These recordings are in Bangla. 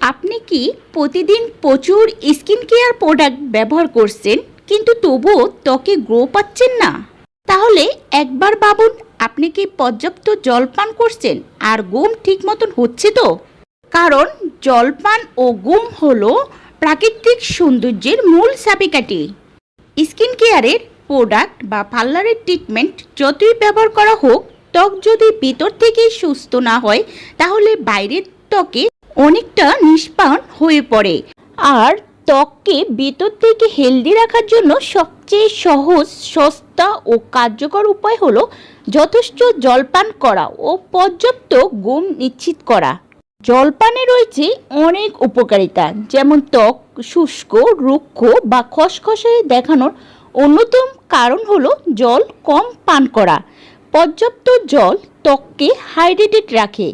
আপনি কি প্রতিদিন প্রচুর স্কিন কেয়ার প্রোডাক্ট ব্যবহার করছেন, কিন্তু তবুও ত্বকে গ্রো পাচ্ছেন না? তাহলে একবার ভাবুন, আপনি কি পর্যাপ্ত জল পান করছেন আর গুম ঠিক মতন হচ্ছে তো? কারণ জলপান ও গুম হল প্রাকৃতিক সৌন্দর্যের মূল চাবিকাঠি। স্কিন কেয়ারের প্রোডাক্ট বা পার্লারের ট্রিটমেন্ট যতই ব্যবহার করা হোক, ত্বক যদি ভিতর থেকে সুস্থ না হয়, তাহলে বাইরের ত্বকে অনেকটা নিষ্পান হয়ে পড়ে। আর ত্বককে ভেতর থেকে হেলদি রাখার জন্য সবচেয়ে সহজ, সস্তা ও কার্যকর উপায় হলো যথেষ্ট জলপান করা ও পর্যাপ্ত ঘুম নিশ্চিত করা। জলপানে রয়েছে অনেক উপকারিতা, যেমন ত্বক, শুষ্ক, রুক্ষ বা খসখসে দেখানোর অন্যতম কারণ হলো জল কম পান করা। পর্যাপ্ত জল ত্বককে হাইড্রেটেড রাখে।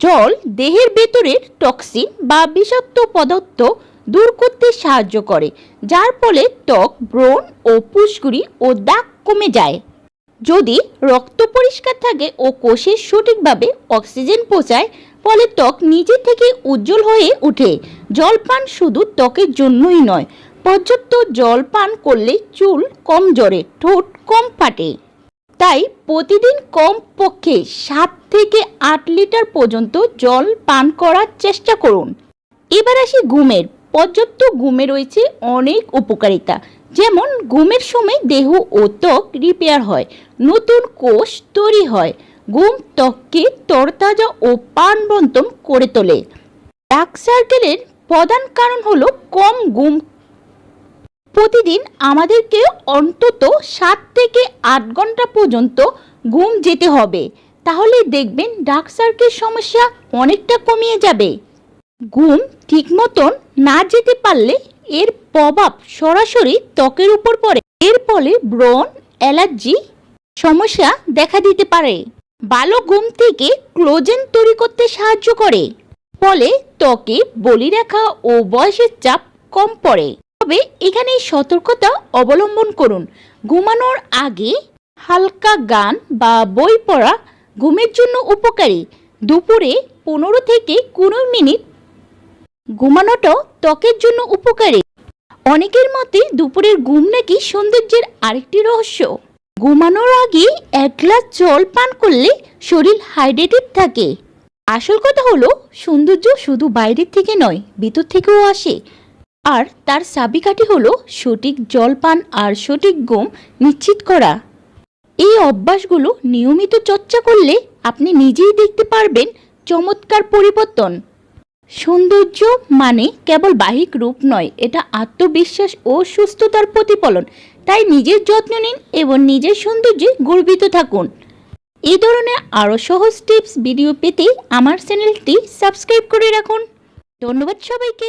জল দেহের ভেতরের টক্সিন বা বিষাক্ত পদার্থ দূর করতে সাহায্য করে, যার ফলে ত্বক, ব্রণ ও পুষ্কুরি ও দাগ কমে যায়। যদি রক্ত পরিষ্কার থাকে ও কোষে সঠিকভাবে অক্সিজেন পৌঁছায়, ফলে ত্বক নিজে থেকে উজ্জ্বল হয়ে ওঠে। জল পান শুধু ত্বকের জন্যই নয়, পর্যাপ্ত জল পান করলে চুল কম জড়ে ঠোঁট কম ফাটে। তাই প্রতিদিন কম পক্ষে সাত থেকে আট লিটার পর্যন্ত জল পান করার চেষ্টা করুন। এবার আসি ঘুমের। পর্যাপ্ত ঘুমে রয়েছে অনেক উপকারিতা। যেমন ঘুমের সময় দেহ ও ত্বক রিপেয়ার হয়, নতুন কোষ তৈরি হয়, ঘুম ত্বককে তরতাজা ও প্রাণবন্তম করে তোলে। ডার্ক সার্কেলের প্রধান কারণ হলো কম ঘুম প্রতিদিন আমাদেরকে অন্তত সাত থেকে আট ঘণ্টা পর্যন্ত ঘুম যেতে হবে। তাহলে দেখবেন ডার্ক সার্কেল সমস্যা অনেকটা কমিয়ে যাবে। ঘুম ঠিক মতন না যেতে পারলে এর প্রভাব সরাসরি ত্বকের উপর পড়ে। এর ফলে ব্রণ, অ্যালার্জি সমস্যা দেখা দিতে পারে। ভালো ঘুম থেকে ক্লোজেন তৈরি করতে সাহায্য করে। ফলে ত্বকে বলি বলিরেখা ও বয়সের চাপ কম পড়ে। তবে এখানে সতর্কতা অবলম্বন করুন। ঘুমানোর আগে হালকা গান বা বই পড়া ঘুমের জন্য উপকারী। দুপুরে পনেরো থেকে কুড়ি মিনিট ঘুমানোটাও ত্বকের জন্য উপকারী। অনেকের মতে দুপুরের ঘুম নাকি সৌন্দর্যের আরেকটি রহস্য। ঘুমানোর আগে এক গ্লাস জল পান করলে শরীর হাইড্রেটেড থাকে। আসল কথা হলো, সৌন্দর্য শুধু বাইরের থেকে নয়, ভিতর থেকেও আসে। আর তার চাবিকাঠি হলো সঠিক জলপান আর সঠিক ঘুম নিশ্চিত করা। এই অভ্যাসগুলো নিয়মিত চর্চা করলে আপনি নিজেই দেখতে পারবেন চমৎকার পরিবর্তন। সৌন্দর্য মানে কেবল বাহিক রূপ নয়, এটা আত্মবিশ্বাস ও সুস্থতার প্রতিফলন। তাই নিজের যত্ন নিন এবং নিজের সৌন্দর্যে গর্বিত থাকুন। এই ধরনের আরও সহজ টিপস, ভিডিও পেতে আমার চ্যানেলটি সাবস্ক্রাইব করে রাখুন। ধন্যবাদ সবাইকে।